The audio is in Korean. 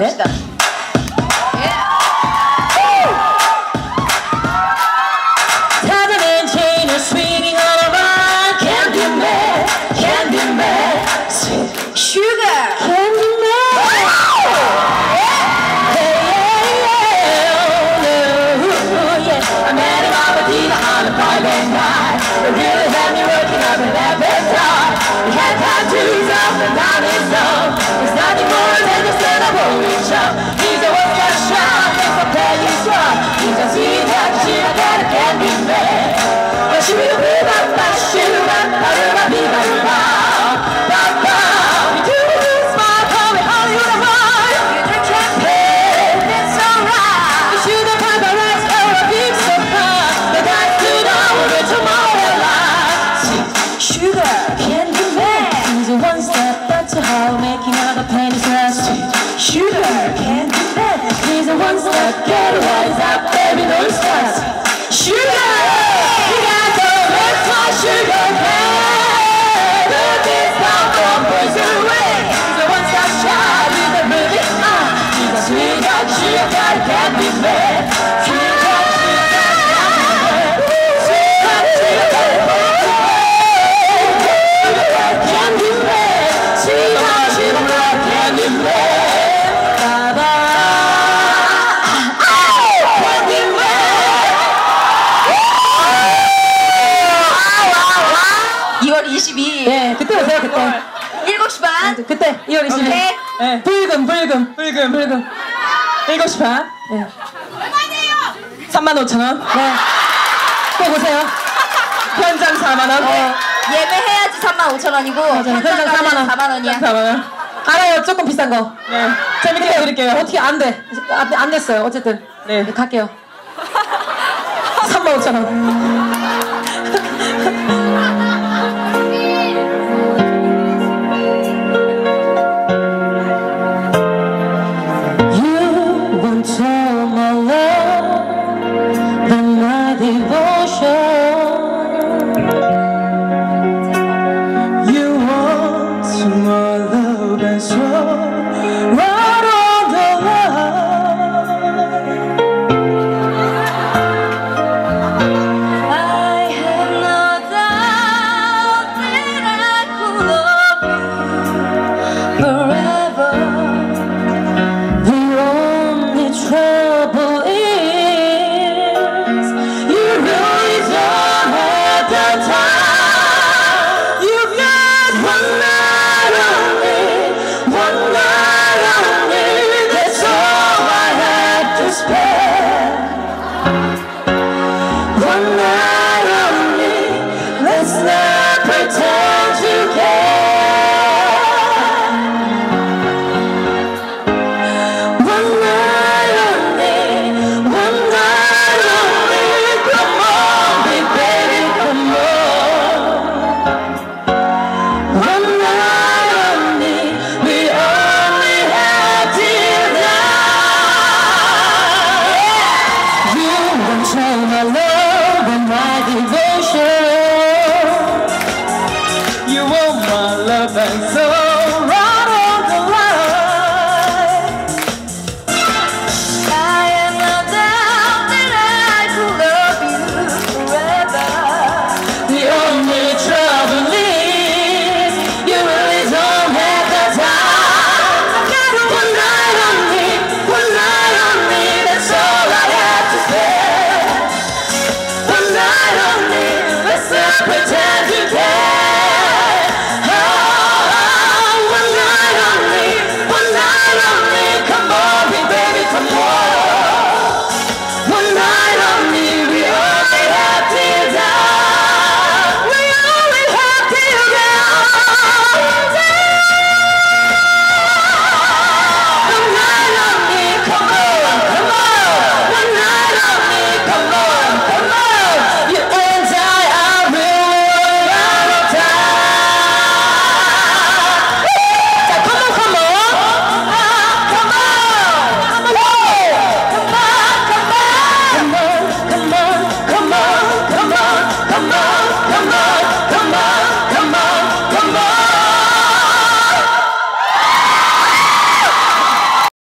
っとした。ね quero, quero, rise up, baby, no esquece. 그때 오세요 그때. 7시 반. 그때 2월 20일. 오케이. 네, 불금 불금 불금 불금. 7시 반. 네. 3만 5천 원. 네. 꼭 오세요. 현장 4만 원. 어, 예매해야지 3만 5천 원이고 맞아요. 현장 4만 원. 4만 원이야. 4만 원. 알아요. 조금 비싼 거. 네. 재밌게 해드릴게요. 어떻게 안 돼? 안, 안 됐어요. 어쨌든. 네. 갈게요. 3만 5천 원. Hallelujah. love and so